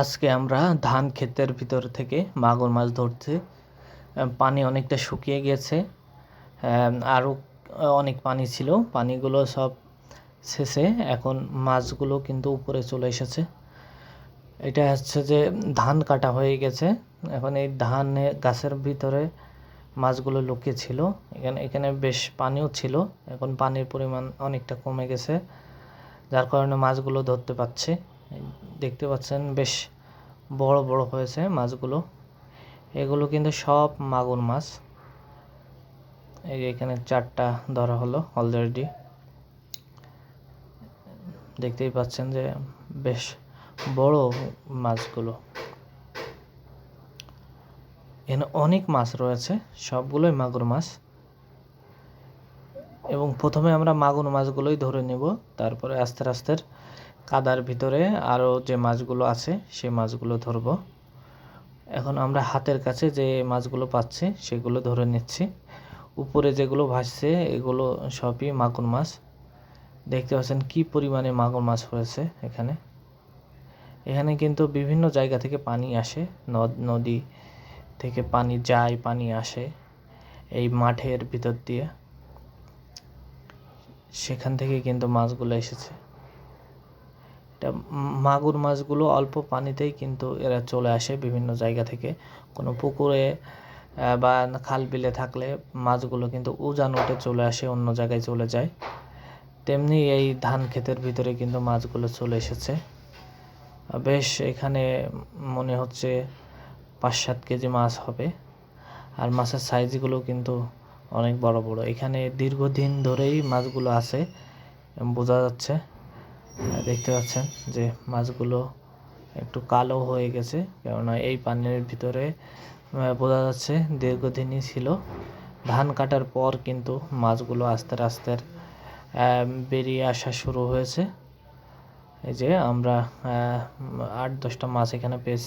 আজকে আমরা ধান ক্ষেতের ভিতর থেকে মাগুর মাছ ধরছি। পানি অনেকটা শুকিয়ে গেছে। আরও অনেক পানি ছিল। পানিগুলো সব শেষে এখন মাছগুলো কিন্তু উপরে চলে এসেছে। এটা হচ্ছে যে ধান কাটা হয়ে গেছে। এখন এই ধানে গাছের ভিতরে মাছগুলো লুকিয়ে ছিল এখানে এখানে বেশ পানিও ছিল। এখন পানির পরিমাণ অনেকটা কমে গেছে, যার কারণে মাছগুলো ধরতে পারছে। দেখতে পাচ্ছেন বেশ বড় বড় হয়েছে মাছগুলো। এগুলো কিন্তু সব মাগুর মাছ। এই এখানে চারটা ধরা হলো অলরেডি দেখতেই পাচ্ছেন যে বেশ বড় মাছগুলো। এখানে অনেক মাছ রয়েছে, সবগুলোই মাগুর মাছ। এবং প্রথমে আমরা মাগুর মাছগুলোই ধরে নেব, তারপরে আস্তে আস্তে কাদার ভিতরে আরও যে মাছগুলো আছে সে মাছগুলো ধরব। এখন আমরা হাতের কাছে যে মাছগুলো পাচ্ছি, সেগুলো ধরে নিচ্ছি। উপরে যেগুলো ভাসছে, এগুলো সবই মাগুর মাছ। দেখতে পাচ্ছেন কি পরিমাণে মাগুর মাছ হয়েছে এখানে। এখানে কিন্তু বিভিন্ন জায়গা থেকে পানি আসে, নদ, নদী থেকে পানি যায়, পানি আসে এই মাঠের ভিতর দিয়ে। সেখান থেকে কিন্তু মাছগুলো এসেছে। মাগুর মাছগুলো অল্প পানিতেই কিন্তু এরা চলে আসে বিভিন্ন জায়গা থেকে। কোনো পুকুরে বা খাল বিলে থাকলে মাছগুলো কিন্তু উজান উঠে চলে আসে, অন্য জায়গায় চলে যায়। তেমনি এই ধান ক্ষেতের ভিতরে কিন্তু মাছগুলো চলে এসেছে। বেশ, এখানে মনে হচ্ছে পাঁচ সাত কেজি মাছ হবে। আর মাছের সাইজগুলো কিন্তু অনেক বড় বড়। এখানে দীর্ঘদিন ধরেই মাছগুলো আছে, বোঝা যাচ্ছে। দেখতে পাচ্ছেন যে মাছগুলো একটু কালো হয়ে গেছে, কেননা এই পানির ভিতরে বোঝা যাচ্ছে দীর্ঘদিনই ছিল। ধান কাটার পর কিন্তু মাছগুলো আস্তে আস্তে বেরিয়ে আসা শুরু হয়েছে। এই যে আমরা আট দশটা মাছ এখানে পেয়েছি।